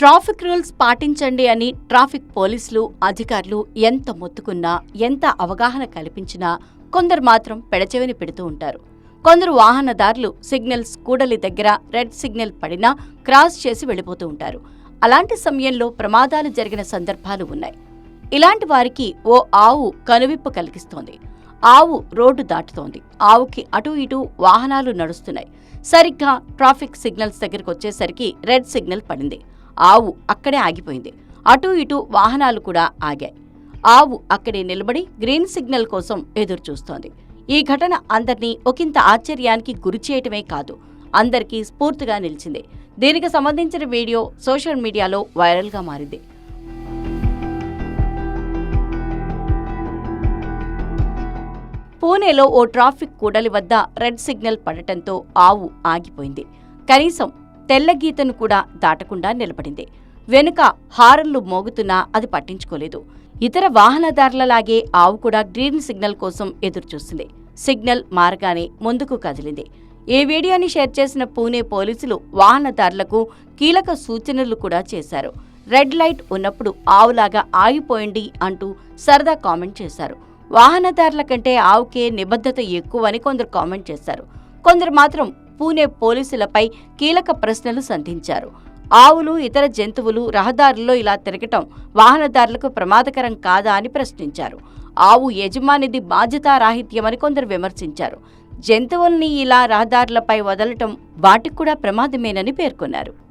Traffic rules పాటించండి అని traffic పోలీసులు అధికారులు ఎంత మొత్తుకున్నా ఎంత అవగాహన కల్పించినా కొందరు మాత్రం పెడచెవిని పెడుతూ ఉంటారు. కొందరు వాహనదారులు సిగ్నల్స్ కూడలి దగ్గర రెడ్ సిగ్నల్ పడినా క్రాస్ చేసి వెళ్ళిపోతూ ఉంటారు. అలాంటి సమయంలో ప్రమాదాలు జరిగిన సందర్భాలు ఉన్నాయి. ఇలాంటి వారికి ఓ ఆవు కనువిప్పు కలిగిస్తోంది. ఆవు రోడ్డు దాటుతోంది. ఆవుకి అటు ఇటు వాహనాలు నడుస్తున్నాయి. సరిగ్గా ట్రాఫిక్ సిగ్నల్స్ దగ్గరకు వచ్చేసరికి రెడ్ సిగ్నల్ పడింది. ఆవు అక్కడే ఆగిపోయింది. అటూ ఇటూ వాహనాలు కూడా ఆగాయి. ఆవు అక్కడే నిలబడి గ్రీన్ సిగ్నల్ కోసం ఎదురు చూస్తోంది ఈ ఘటన అందరినీ ఒకంత ఆశ్చర్యానికి గురి చేయటమే కాదు అందరికీ స్ఫూర్తిగా నిలిచింది. దీనికి సంబంధించిన వీడియో సోషల్ మీడియాలో వైరల్గా మారింది. పూణేలో ఓ ట్రాఫిక్ కూడలి వద్ద రెడ్ సిగ్నల్ పడటంతో ఆవు ఆగిపోయింది. కనీసం తెల్ల గీతను కూడా దాటకుండా నిలబడింది. వెనుక హారన్లు మోగుతున్నా అది పట్టించుకోలేదు. ఇతర వాహనదారులలాగే ఆవు కూడా గ్రీన్ సిగ్నల్ కోసం ఎదురుచూస్తుంది సిగ్నల్ మారగానే ముందుకు కదిలింది. ఈ వీడియోని షేర్ చేసిన పూణే పోలీసులు వాహనదారులకు కీలక సూచనలు కూడా చేశారు. రెడ్ లైట్ ఉన్నప్పుడు ఆవులాగా ఆగిపోయండి అంటూ సరదా కామెంట్ చేశారు. వాహనదారుల కంటే ఆవుకే నిబద్ధత ఎక్కువని కొందరు కామెంట్ చేశారు. కొందరు మాత్రం పూణే పోలీసులపై కీలక ప్రశ్నలు సంధించారు. ఆవులు ఇతర జంతువులు రహదారుల్లో ఇలా తిరగటం వాహనదారులకు ప్రమాదకరం కాదా అని ప్రశ్నించారు. ఆవు యజమానిది బాధ్యతారాహిత్యమని కొందరు విమర్శించారు. జంతువుల్ని ఇలా రహదారులపై వదలటం వాటికి కూడా ప్రమాదమేనని పేర్కొన్నారు.